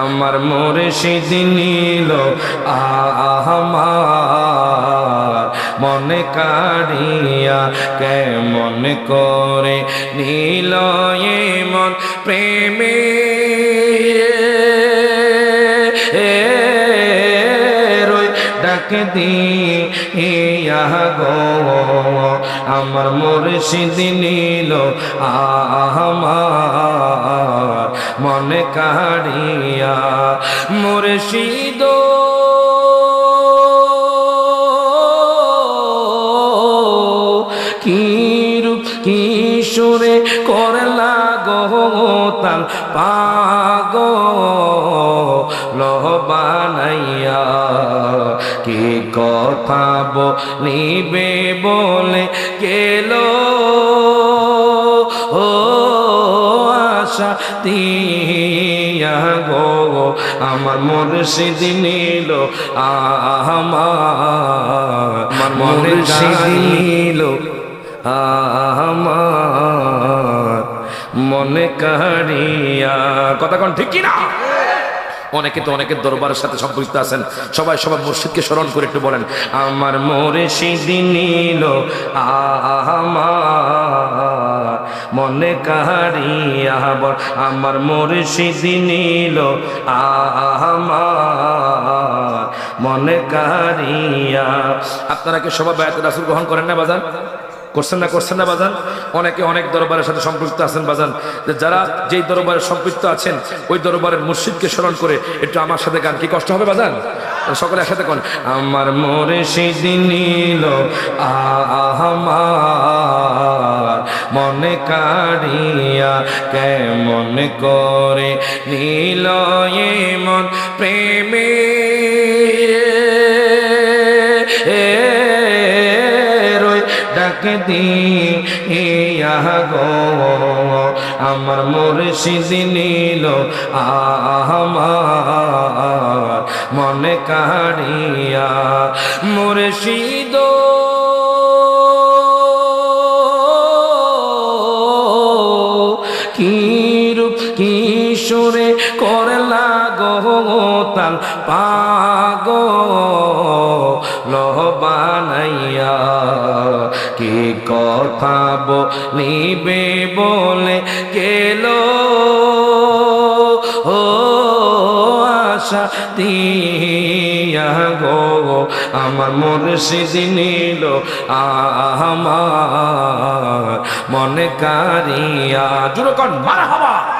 আমার মুর্শিদ নীল আমার মনে কাড়িয়া কেমন করে নীল মন প্রেমে। ডাক দিয়া গো, আমার মুর্শিদ নীল আমার মনে কাড়িয়া মুর্শিদ। কি রূপ কিশোরে করলা গো তাল পাগ বানাইয়া কি কথা বলিবে বলে গেল। ও আশা দিয়া গো, আমার মুর্শিদ নিল, আমার মুর্শিদ নিল, আমার মনে কাড়িয়া। কথা কোন ঠিক কিনা? অনেকে তো অনেকের দরবারের সাথে সম্পৃক্ত আছেন। সবাই সবাই মুর্শিদকে স্মরণ করে একটু বলেন, আমার মোরে নিল, আমার মনে কাহারিয়া বল আমার মোরে নিল আমার মনে কাহারিয়া আপনারা কি সবাই বায়াত রাসুল গ্রহণ করেন না বাজান? করছেন না করছেন না বাজান? অনেকে অনেক দরবারের সাথে সম্পৃক্ত আছেন বাজান। যারা যেই দরবারে সম্পৃক্ত আছেন, ওই দরবারের মুর্শিদকে স্মরণ করে একটু আমার সাথে গান কি কষ্ট হবে বাজান? সকলে একসাথে কোন। আমার মোরে নিল আমার মনে কাড়িয়া কেমন করে নীল মন প্রেমে? ডাক দিয়া গো, আমার মুর্শিদ নীল আমার। মনে কাড়িয়া মুর্শিদ কি রূপ কিশোরে করলা গো তাল পাগ? বানাইয়া কি কথা বলিবে বলে গেল? ও আশা দিয়া গো, আমার মুর্শিদ নিল আমার মনে কারিয়া। জুরকন কন মারা হবা